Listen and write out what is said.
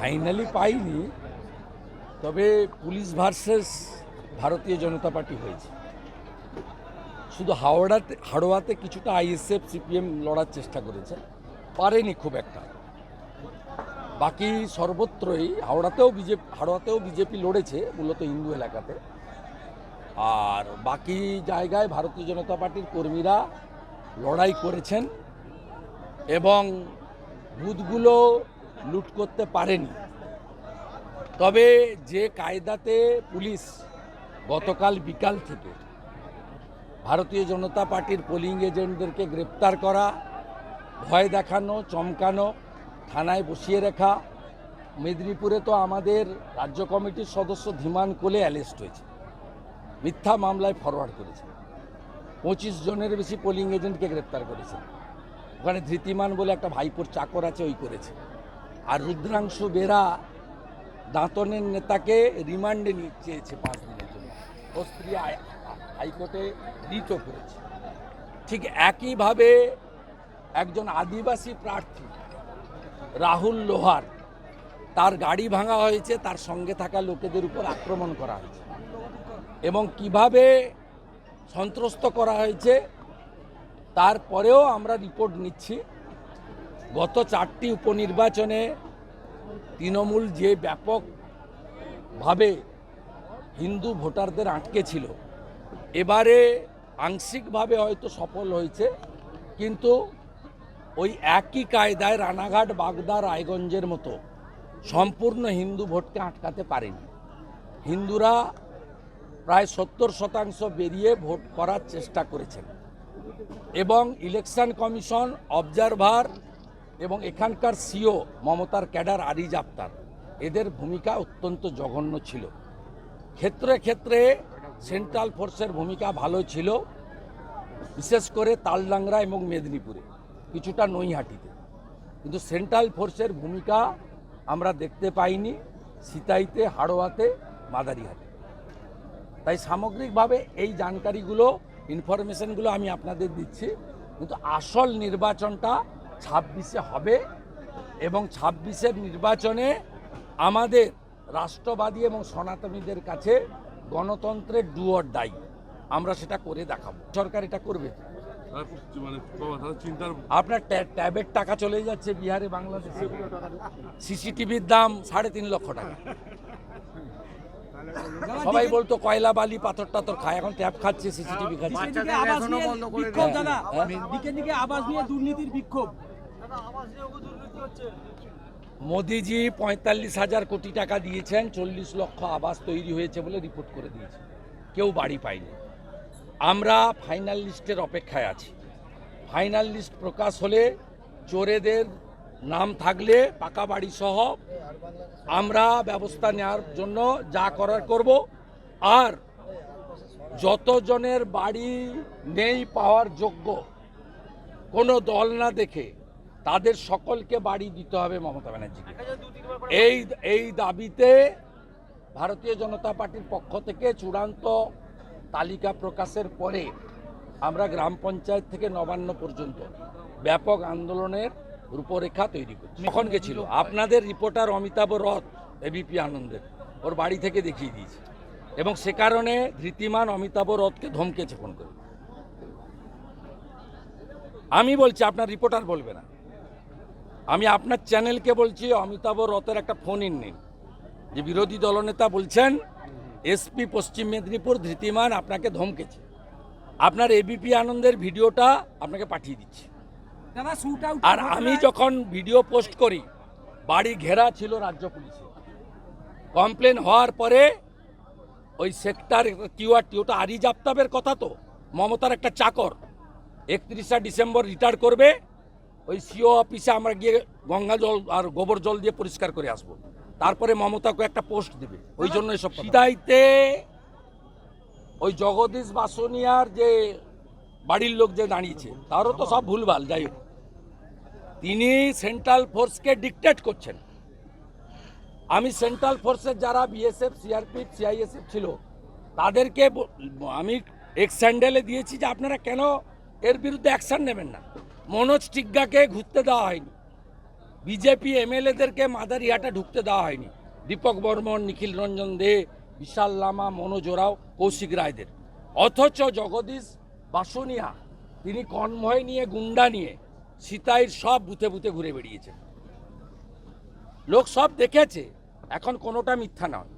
Finally পাইনি, তবে police versus ভারতীয় জনতা পার্টি হয়েছে। শুধু হাওড়াতে হাড়োয়াতে কিছুটা আইএসএফ, সিপিএম লড়ার চেষ্টা করেছে, পারেনি খুব একটা। বাকি সর্বত্রই হাওড়াতেও বিজেপি হাড়োয়াতেও বিজেপি লড়েছে, মূলত হিন্দু এলাকাতে। আর বাকি জায়গায় ভারতীয় জনতা পার্টির কর্মীরা লড়াই করেছেন এবং বুথগুলো লুট করতে পারেনি। তবে যে কায়দাতে পুলিশ গতকাল বিকাল থেকে ভারতীয় জনতা পার্টির পোলিং এজেন্টদেরকে গ্রেপ্তার করা, ভয় দেখানো, চমকানো, থানায় বসিয়ে রাখা, মেদিনীপুরে তো আমাদের রাজ্য কমিটির সদস্য ধীমান কোলে অ্যারেস্ট হয়েছে। মিথ্যা মামলায় ফরওয়ার্ড করেছে। পঁচিশ জনের বেশি পোলিং এজেন্টকে গ্রেপ্তার করেছে। ওখানে ধৃতিমান বলে একটা ভাইপোর চাকর আছে, ওই করেছে। আর রুদ্রাংশু বেরা দাঁতনের নেতাকে রিমান্ডে চেয়েছে পাঁচ দিনের জন্য। ও স্ত্রী হাইকোর্টে রিটও করেছে। ঠিক একইভাবে একজন আদিবাসী প্রার্থী, রাহুল লোহার, তার গাড়ি ভাঙা হয়েছে, তার সঙ্গে থাকা লোকেদের উপর আক্রমণ করা হয়েছে। এবং কীভাবে সন্ত্রস্ত করা হয়েছে, তারপরেও আমরা রিপোর্ট নিচ্ছি। গত চারটি উপনির্বাচনে তৃণমূল যে ব্যাপকভাবে হিন্দু ভোটারদের আটকে ছিল, এবারে আংশিকভাবে হয়তো সফল হয়েছে, কিন্তু ওই একই কায়দায় রানাঘাট, বাগদা, রায়গঞ্জের মতো সম্পূর্ণ হিন্দু ভোটকে আটকাতে পারেনি। হিন্দুরা প্রায় সত্তর শতাংশ বেরিয়ে ভোট করার চেষ্টা করেছেন এবং ইলেকশন কমিশন, অবজারভার এবং এখানকার সিও মমতার ক্যাডার আরিজ আক্তার। এদের ভূমিকা অত্যন্ত জঘন্য ছিল। ক্ষেত্রে ক্ষেত্রে সেন্ট্রাল ফোর্সের ভূমিকা ভালো ছিল, বিশেষ করে তালডাংরা এবং মেদিনীপুরে, কিছুটা নৈহাটিতে। কিন্তু সেন্ট্রাল ফোর্সের ভূমিকা আমরা দেখতে পাইনি সিতাইতে, হাড়োয়াতে, মাদারিহাটে। তাই সামগ্রিকভাবে এই জানকারিগুলো, ইনফরমেশনগুলো আমি আপনাদের দিচ্ছি। কিন্তু আসল নির্বাচনটা ছাব্বিশে হবে এবং ছাব্বিশের নির্বাচনে আমাদের রাষ্ট্রবাদী এবং সনাতনীদের কাছে গণতন্ত্রের ডুয়ার দায়ী আমরা সেটা করে দেখাবো। সরকার এটা করবে। আপনার ট্যাবের টাকা চলে যাচ্ছে বিহারে, বাংলাদেশে। সিসিটিভির দাম সাড়ে তিন লক্ষ টাকা। সবাই বলতো কয়লা বালি পাথর টাথর খায় এখন ট্যাপ খাচ্ছে সিসিটিভি খাচ্ছে। দিকে দিকে আবাস নিয়ে বিক্ষোভ দাদা হ্যাঁ। দিকে দিকে আবাস নিয়ে দুর্নীতির বিক্ষোভ। মোদিজি পঁয়তাল্লিশ হাজার কোটি টাকা দিয়েছেন চল্লিশ লক্ষ আবাস তৈরি হয়েছে বলে রিপোর্ট করে দিয়েছে। কেউ বাড়ি পায়নি। আমরা ফাইনাল লিস্টের অপেক্ষায় আছি। ফাইনাল লিস্ট প্রকাশ হলে চোরেদের নাম থাকলে পাকা বাড়ি সহ আমরা ব্যবস্থা নেওয়ার জন্য যা করার করব। আর যতজনের বাড়ি নেই পাওয়ার যোগ্য, কোনো দল না দেখে তাদের সকলকে বাড়ি দিতে হবে মমতা ব্যানার্জিকে। এই এই দাবিতে ভারতীয় জনতা পার্টির পক্ষ থেকে চূড়ান্ত তালিকা প্রকাশের পরে আমরা গ্রাম পঞ্চায়েত থেকে নবান্ন পর্যন্ত ব্যাপক আন্দোলনের রূপরেখা তৈরি করছি। কখন গেছিল? আপনাদের রিপোর্টার অমিতাভ রথ এবিপি আনন্দের, ওর বাড়ি থেকে দেখিয়ে দিয়েছে। এবং সে কারণে ধৃতিমান অমিতাভ রথকে ধমকেছে ফোন করে। আমি বলছি, আপনার রিপোর্টার বলবে না। আমি আপনার চ্যানেলকে বলছি, অমিতাভ রথের একটা ফোন ইন নিন। যে বিরোধী দলনেতা বলছেন, এসপি পশ্চিম মেদিনীপুর ধৃতিমান আপনাকে ধমকেছে। আপনার এবিপি আনন্দের ভিডিওটা আপনাকে পাঠিয়ে দিচ্ছি। আর আমি যখন ভিডিও পোস্ট করি বাড়ি ঘেরা ছিল রাজ্য পুলিশে। কমপ্লেন হওয়ার পরে ওই সেক্টর কিউআরটি ওটা আরিজ আফতাবের কথা তো মমতার একটা চাকর। একত্রিশে ডিসেম্বর রিটায়ার করবে ওই সিও অফিসে আমরা গিয়ে গঙ্গা জল আর গোবর জল দিয়ে পরিষ্কার করে আসব। তারপরে মমতাকে একটা পোস্ট দেবে ওই জন্য এসব সিদাইতে ওই জগদীশ বাসনিয়ার যে বাড়ির লোক যে দাঁড়িয়েছে তারও তো সব ভুলভাল যাই হোক। তিনি সেন্ট্রাল ফোর্সকে ডিকটেট করছেন। আমি সেন্ট্রাল ফোর্সের যারা বিএসএফ সিআরপিএফ সিআইএসএফ ছিল, তাদেরকে আমি এক্স স্যান্ডেলে দিয়েছি যে আপনারা কেন এর বিরুদ্ধে অ্যাকশন নেবেন না। মনোজ টিগ্গাকে ঘুরতে দেওয়া হয়নি। বিজেপি এমএলএদেরকে মাদারিহাটে ঢুকতে দেওয়া হয়নি। দীপক বর্মন, নিখিল রঞ্জন দে, বিশাল লামা, মনোজ ওরাও, কৌশিক রায়দের। অথচ জগদীশ বাসনিয়া, তিনি কনভয় নিয়ে, গুন্ডা নিয়ে সীতাইর সব বুথে বুথে ঘুরে বেরিয়েছে লোক সব দেখেছে এখন কোনোটা মিথ্যা নয়।